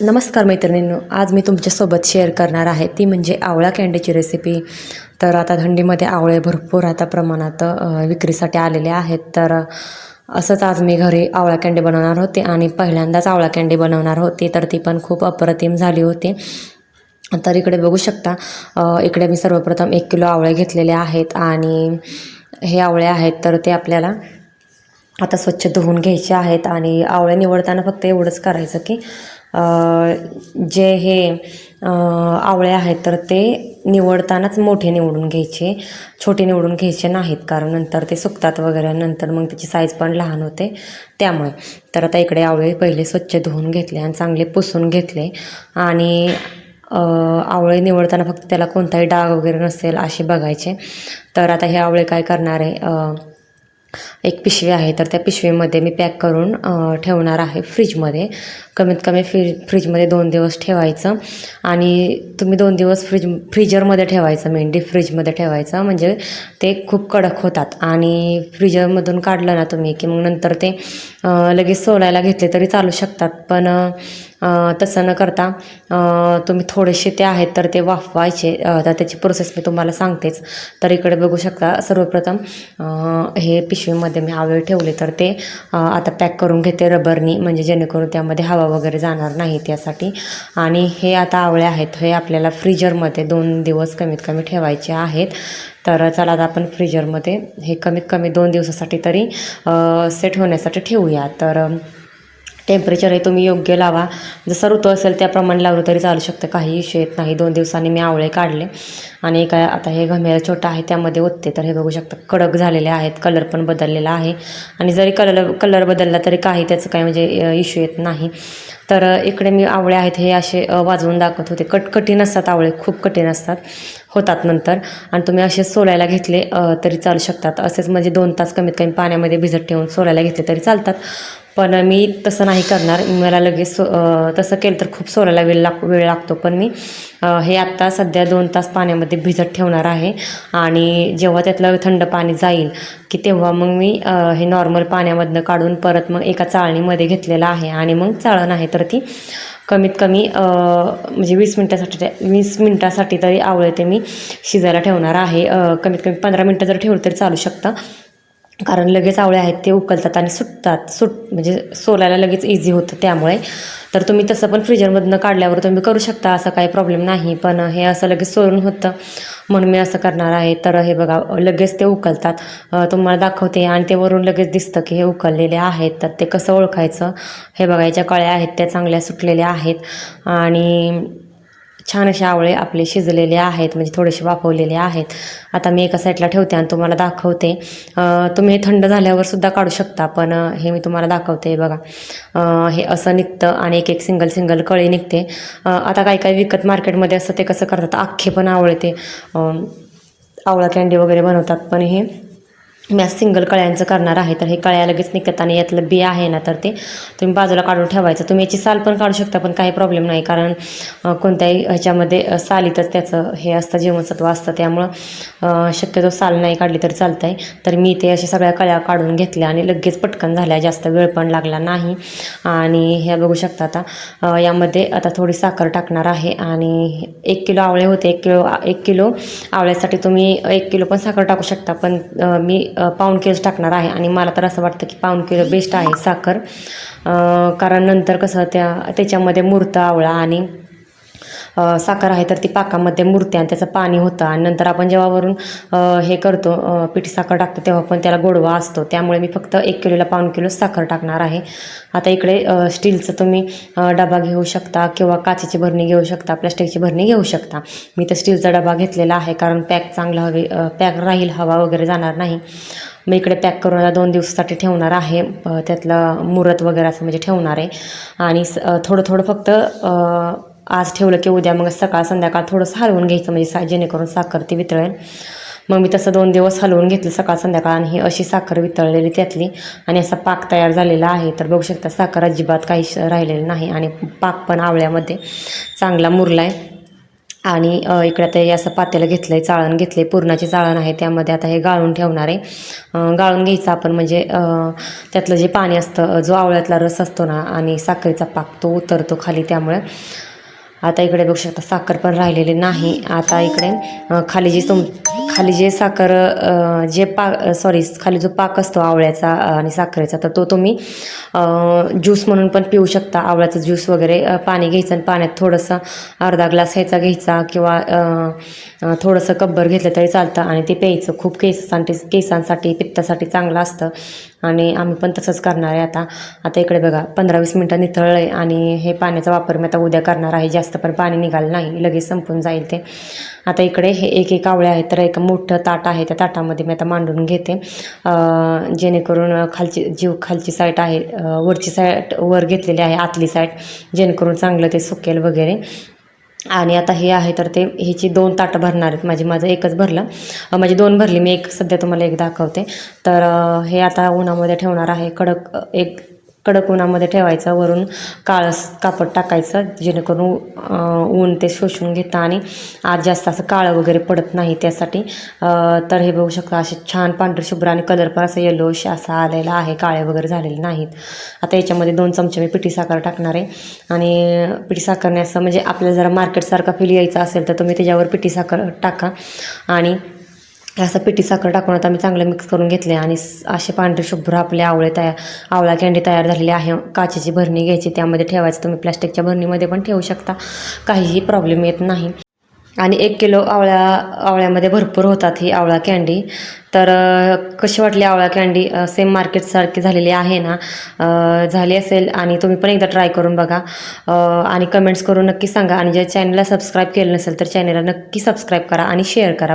नमस्कार मैत्रिणींनो आज मी तुमच्यासोबत शेअर करणार आहे ती म्हणजे आवळा कँडीची रेसिपी तर आता थंडीमध्ये आवळे भरपूर आता प्रमाणात विक्रीसाठी आलेले आहेत. तर असंच आज मी घरी आवळा कँडी बनवणार होते आणि पहिल्यांदाच आवळा कँडी बनवणार होते तर ती पण खूप अप्रतिम झाली होती. तर इकडे बघू शकता इकडे मी सर्वप्रथम एक किलो आवळे घेतलेले आहेत आणि हे आवळे आहेत तर ते आपल्याला आता स्वच्छ धुवून घ्यायचे आहेत. आणि आवळे निवडताना फक्त एवढंच करायचं की जे हे आवळे आहेत तर ते निवडतानाच मोठे निवडून घ्यायचे. छोटे निवडून घ्यायचे नाहीत कारण नंतर ते सुकतात वगैरे नंतर मग त्याची साईज पण लहान होते. त्यामुळे तर आता इकडे आवळे पहिले स्वच्छ धुवून घेतले आणि चांगले पुसून घेतले. आणि आवळे निवडताना फक्त त्याला कोणताही डाग वगैरे नसेल असे बघायचे. तर आता हे आवळे काय करणार आहे? एक पिशवी आहे तर त्या पिशवीमध्ये मी पॅक करून ठेवणार आहे फ्रीजमध्ये. कमीत कमी फ्री फ्रीजमध्ये दोन दिवस ठेवायचं आणि तुम्ही दोन दिवस फ्रीज फ्रीजरमध्ये ठेवायचं मेन डीप फ्रीजमध्ये ठेवायचं. म्हणजे ते खूप कडक होतात आणि फ्रीजरमधून काढलं ना तुम्ही की मग नंतर ते लगेच सोलायला घेतले तरी चालू शकतात. पण तसं न करता तुम्ही थोडेसे ते आहेत तर ते वाफवायचे. तर त्याची प्रोसेस मी तुम्हाला सांगतेच. तर इकडे बघू शकता सर्वप्रथम हे पिशवीमध्ये मी आवळे ठेवले तर ते आता पॅक करून घेते रबरनी म्हणजे जेणेकरून त्यामध्ये हवा वगैरे जाणार नाही त्यासाठी. आणि हे आता आवळे आहेत हे आपल्याला फ्रीजरमध्ये दोन दिवस कमीत कमी ठेवायचे आहेत. तर चला आता आपण फ्रीजरमध्ये हे कमीत कमी दोन दिवसासाठी तरी सेट होण्यासाठी ठेवूया. तर टेम्परेचर हे तुम्ही योग्य लावा. जसं ऋतू असेल त्याप्रमाणे लावलं तरी चालू शकतं. काही इश्यू येत नाही. दोन दिवसांनी मी आवळे काढले. आणि काय आता हे घमेर छोटा आहे त्यामध्ये ओतते. तर हे बघू शकता कडक झालेले आहेत. कलर पण बदललेला आहे. आणि जरी कलर कलर बदलला तरी काही त्याचं काही म्हणजे इश्यू येत नाही. तर इकडे मी आवळे आहेत हे असे वाजवून दाखवत होते. कट कठीण असतात आवळे. खूप कठीण असतात. होतात नंतर. आणि तुम्ही असे सोलायला घेतले तरी चालू शकतात. असेच म्हणजे दोन तास कमीत कमी पाण्यामध्ये भिजत ठेवून सोलायला घेतले तरी चालतात. पण मी तसं नाही करणार. मला लगेच सो तसं केलं तर खूप सोलायला वेळ लाग वेळ लागतो. पण मी हे आत्ता सध्या दोन तास पाण्यामध्ये भिजत ठेवणार आहे. आणि जेव्हा त्यातलं थंड पाणी जाईल की तेव्हा मग मी हे नॉर्मल पाण्यामधनं काढून परत मग एका चाळणीमध्ये घेतलेलं आहे. आणि मग चाळण आहे तर ती कमीत कमी म्हणजे वीस मिनटासाठी वीस मिनटासाठी तरी आवळे ते मी शिजायला ठेवणार आहे. कमीत कमी पंधरा मिनटं जर ठेवलं तरी चालू शकतं. कारण लगेच आवळे आहेत ते उकलतात आणि सुटतात सुट म्हणजे सोलायला लगेच इझी होतं त्यामुळे. तर तुम्ही तसं पण फ्रीजरमधनं काढल्यावर तुम्ही करू शकता असं काही प्रॉब्लेम नाही. पण हे असं लगेच सोलून होतं. म्हणून मी असं करणार आहे. तर हे बघा लगेच ते उकलतात. तुम्हाला दाखवते आणि ते वरून लगेच दिसतं की हे उकललेले आहेत. तर ते कसं ओळखायचं? हे बघा याच्या कळ्या आहेत त्या चांगल्या सुटलेल्या आहेत. आणि छान असे आवळे आपले शिजलेले आहेत म्हणजे थोडेसे वाफवलेले आहेत. आता मी एका साईडला ठेवते आणि तुम्हाला दाखवते. तुम्ही हे थंड झाल्यावर सुद्धा काढू शकता पण हे मी तुम्हाला दाखवते बघा. हे असं निघतं आणि एक एक सिंगल सिंगल कळी निघते. आता काही काही विकत मार्केटमध्ये असतं ते कसं करतात अख्खे पण आवळे ते आवळा कँडी वगैरे बनवतात पण हे मी आज सिंगल कळ्यांचं करणार आहे तर हे कळ्या लगेच निघतात आणि यातलं बी आहे ना तर ते तुम्ही बाजूला काढून ठेवायचं. तुम्ही याची साल पण काढू शकता पण काही प्रॉब्लेम नाही कारण कोणत्याही ह्याच्यामध्ये सालीतच त्याचं हे असतं जीवनसत्व असतं त्यामुळं शक्यतो साल नाही काढली तर चालतं आहे तर मी ते अशा सगळ्या कळ्या काढून घेतल्या आणि लगेच पटकन झाल्या जास्त वेळ पण लागला नाही. आणि हे बघू शकता आता यामध्ये आता थोडी साखर टाकणार आहे आणि एक किलो आवळे होते एक किलो एक किलो आवळ्यासाठी तुम्ही एक किलो पण साखर टाकू शकता पण मी पाऊण किलोच टाकणार आहे. आणि मला तर असं वाटतं की पाऊण किलो बेस्ट आहे साखर. कारण नंतर कसं त्या त्याच्यामध्ये मूर्त आवळा आणि साखर आहे तर ती पाकामध्ये मुरते आणि त्याचं पाणी होतं. आणि नंतर आपण जेव्हा वरून हे करतो अ, पिठी साखर टाकतो तेव्हा पण त्याला गोडवा असतो. त्यामुळे मी फक्त एक किलोला पाऊण किलो साखर टाकणार आहे. आता इकडे स्टीलचं तुम्ही डबा घेऊ शकता किंवा काचेची भरणी घेऊ शकता प्लॅस्टिकची भरणी घेऊ शकता. मी तर स्टीलचा डबा घेतलेला आहे कारण पॅक चांगला हवे पॅक राहील हवा वगैरे जाणार नाही. मी इकडे पॅक करून आता दोन दिवसासाठी ठेवणार आहे. त्यातलं मुरत वगैरे असं म्हणजे ठेवणार आहे. आणि स- थोडं थोडं फक्त आज ठेवलं की उद्या मग सकाळ संध्याकाळ थोडंसं हलवून घ्यायचं म्हणजे सा जेणेकरून साखर ती वितळेल. मग मी तसं दोन दिवस हलवून घेतलं सकाळ संध्याकाळ आणि ही अशी साखर वितळलेली त्यातली. आणि असा पाक तयार झालेला आहे तर बघू शकता साखर अजिबात काही श- राहिलेली नाही आणि पाक पण आवळ्यामध्ये चांगला मुरला आहे आणि इकडे आता हे असं पातेलं घेतलं आहे चाळण घेतलं आहे पुरणाचे चाळण आहे त्यामध्ये आता हे गाळून ठेवणार आहे. गाळून घ्यायचं आपण म्हणजे त्यातलं जे पाणी असतं जो आवळ्यातला रस असतो ना आणि साखरेचा पाक तो उतरतो खाली त्यामुळे. आता इकडे बघू शकता साखर पण राहिलेली नाही. आता इकडे खाली जी तुम खाली जे साखर जे पाक सॉरी खाली जो पाक असतो आवळ्याचा आणि साखरेचा तर तो तुम्ही ज्यूस म्हणून पण पिऊ शकता. आवळ्याचा ज्यूस वगैरे पाणी घ्यायचं आणि पाण्यात थोडंसं अर्धा ग्लास ह्याचा घ्यायचा किंवा थोडंसं कब्बर घेतलं तरी चालतं आणि ते प्यायचं. खूप केस केसांसाठी पित्तासाठी चांगलं असतं. आणि आम्ही पण तसंच करणार आहे आता. आता इकडे बघा पंधरा वीस मिनटं निथळलं आहे आणि हे पाण्याचा वापर मी आता उद्या करणार आहे. जास्त पण पाणी निघालं नाही लगेच संपून जाईल ते. आता इकडे हे एक एक आवळे आहेत तर एक मोठं ताट आहे त्या ताटामध्ये मी आता मांडून घेते. जेणेकरून खालची जीव खालची साईट आहे वरची साईट वर घेतलेली आहे आतली साईट जेणेकरून चांगलं ते सुकेल वगैरे. आणि आता हे आहे तर ते ह्याची दोन ताटं भरणार आहेत. माझी माझं एकच भरलं. म्हणजे दोन भरली. मी एक सध्या तुम्हाला एक दाखवते. तर हे आता उन्हामध्ये ठेवणार आहे. कडक एक कडक उन्हामध्ये ठेवायचं वरून काळस कापड टाकायचं जेणेकरून ऊन ते शोषून घेतं आणि आज जास्त असं काळं वगैरे पडत नाही त्यासाठी. तर हे बघू शकता असे छान पांढरे शुभ्र आणि कलर पण असं येलोश असा आलेला आहे. काळे वगैरे झालेले नाहीत. आता याच्यामध्ये दोन चमचे मी पिठी साखर टाकणार आहे. आणि पिठी साखरने असं म्हणजे आपल्याला जरा मार्केटसारखा फील यायचा असेल तर तुम्ही त्याच्यावर पिठी साखर टाका. आणि असं पिठी साखर टाकून आता आम्ही चांगलं मिक्स करून घेतले आणि असे पांढरे शुभ्र आपले आवळे तयार आवळा कॅन्डी तयार झालेली आहे. काचेची भरणी घ्यायची त्यामध्ये ठेवायचं. तुम्ही प्लॅस्टिकच्या भरणीमध्ये पण ठेवू शकता. काहीही प्रॉब्लेम येत नाही. आणि एक किलो आवळ्या आवळ्यामध्ये भरपूर होतात ही आवळा कॅन्डी तर कशी वाटली आवळा कॅन्डी सेम मार्केटसारखी झालेली आहे ना? झाली असेल आणि तुम्ही पण एकदा ट्राय करून बघा. आणि कमेंट्स करून नक्की सांगा. आणि जर चॅनलला सबस्क्राईब केलं नसेल तर चॅनलला नक्की सबस्क्राईब करा आणि शेअर करा.